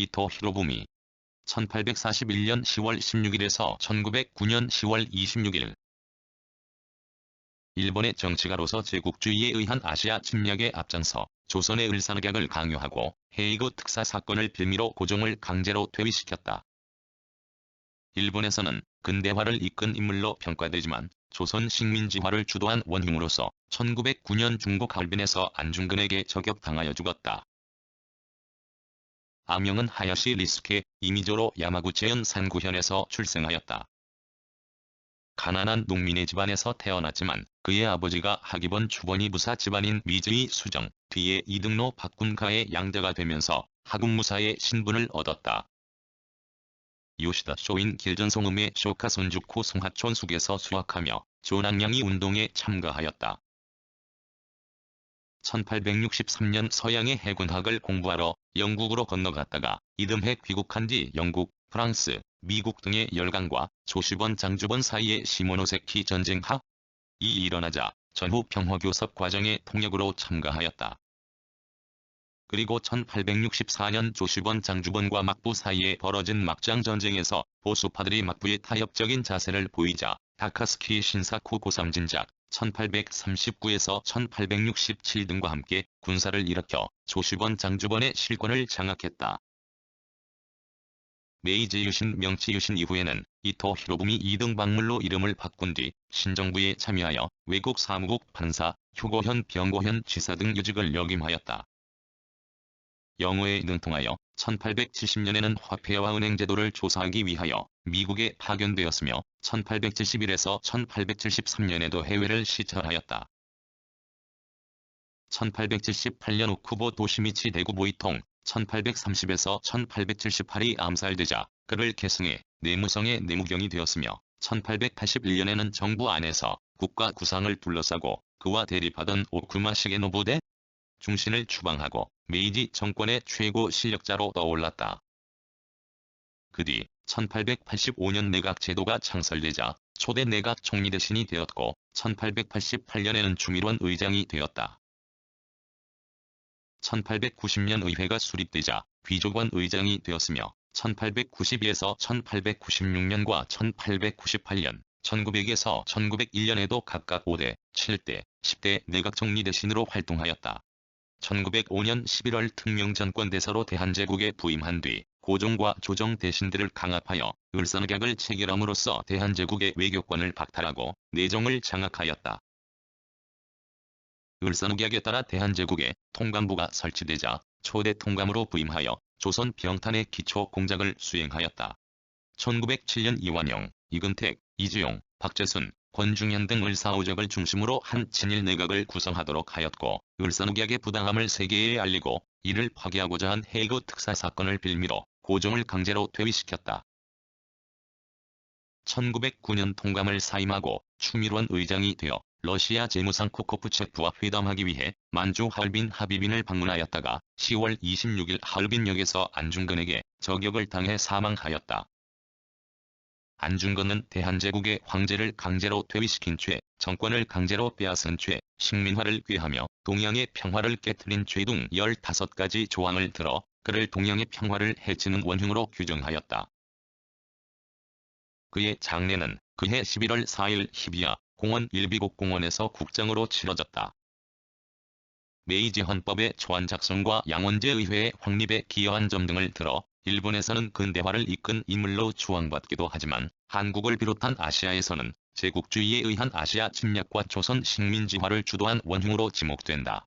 이토 히로부미 1841년 10월 16일에서 1909년 10월 26일 일본의 정치가로서 제국주의에 의한 아시아 침략에 앞장서 조선의 을사늑약을 강요하고 헤이그 특사 사건을 빌미로 고종을 강제로 퇴위시켰다. 일본에서는 근대화를 이끈 인물로 평가되지만 조선 식민지화를 주도한 원흉으로서 1909년 중국 할빈에서 안중근에게 저격당하여 죽었다. 아명은 하야시 리스케, 이미조로 야마구치현 산구현에서 출생하였다. 가난한 농민의 집안에서 태어났지만 그의 아버지가 하기본 주번이 부사 집안인 미즈이 수정, 뒤에 이등로 박군가의 양자가 되면서 하군무사의 신분을 얻었다. 요시다 쇼인 길전송음의 쇼카 손주쿠 송하촌 숙에서 수학하며 조낭양이 운동에 참가하였다. 1863년 서양의 해군학을 공부하러 영국으로 건너갔다가 이듬해 귀국한 뒤 영국, 프랑스, 미국 등의 열강과 조시번 장주번 사이의 시모노세키 전쟁하 이 일어나자 전후 평화교섭 과정의 통역으로 참가하였다. 그리고 1864년 조시번 장주번과 막부 사이에 벌어진 막장 전쟁에서 보수파들이 막부의 타협적인 자세를 보이자 다카스키 신사쿠 고삼진작 1839에서 1867 등과 함께 군사를 일으켜 조시번 장주번의 실권을 장악했다. 메이지 유신 명치 유신 이후에는 이토 히로부미 2등 박물로 이름을 바꾼 뒤 신정부에 참여하여 외국 사무국 판사, 휴고현 병고현 지사 등 요직을 역임하였다. 영어에 능통하여 1870년에는 화폐와 은행 제도를 조사하기 위하여 미국에 파견되었으며 1871에서 1873년에도 해외를 시찰하였다. 1878년 우쿠보 도시미치 대구 보이통 1830에서 1878이 암살되자 그를 계승해 내무성의 내무경이 되었으며 1881년에는 정부 안에서 국가 구상을 둘러싸고 그와 대립하던 오쿠마 시게노부대 중신을 추방하고 메이지 정권의 최고 실력자로 떠올랐다. 그 뒤 1885년 내각 제도가 창설되자 초대 내각 총리 대신이 되었고 1888년에는 중일원 의장이 되었다. 1890년 의회가 수립되자 귀족원 의장이 되었으며 1892에서 1896년과 1898년, 1900에서 1901년에도 각각 5대, 7대, 10대 내각 총리 대신으로 활동하였다. 1905년 11월 특명전권대사로 대한제국에 부임한 뒤 고종과 조정 대신들을 강압하여 을사늑약을 체결함으로써 대한제국의 외교권을 박탈하고 내정을 장악하였다. 을사늑약에 따라 대한제국에 통감부가 설치되자 초대 통감으로 부임하여 조선 병탄의 기초 공작을 수행하였다. 1907년 이완영, 이근택, 이주용, 박재순, 권중현 등 을사오적을 중심으로 한 친일 내각을 구성하도록 하였고 을사늑약의 부당함을 세계에 알리고 이를 파괴하고자 한 헤이그 특사 사건을 빌미로 고종을 강제로 퇴위시켰다. 1909년 통감을 사임하고 추밀원 의장이 되어 러시아 재무상 코코프체프와 회담하기 위해 만주 할빈 하비빈을 방문하였다가 10월 26일 할빈역에서 안중근에게 저격을 당해 사망하였다. 안중근은 대한제국의 황제를 강제로 퇴위시킨 죄, 정권을 강제로 빼앗은 죄, 식민화를 꾀하며 동양의 평화를 깨뜨린 죄 등 15가지 조항을 들어 그를 동양의 평화를 해치는 원흉으로 규정하였다. 그의 장례는 그해 11월 4일 히비야 공원 일비곡 공원에서 국장으로 치러졌다. 메이지 헌법의 초안 작성과 양원제 의회의 확립에 기여한 점 등을 들어 일본에서는 근대화를 이끈 인물로 추앙받기도 하지만 한국을 비롯한 아시아에서는 제국주의에 의한 아시아 침략과 조선 식민지화를 주도한 원흉으로 지목된다.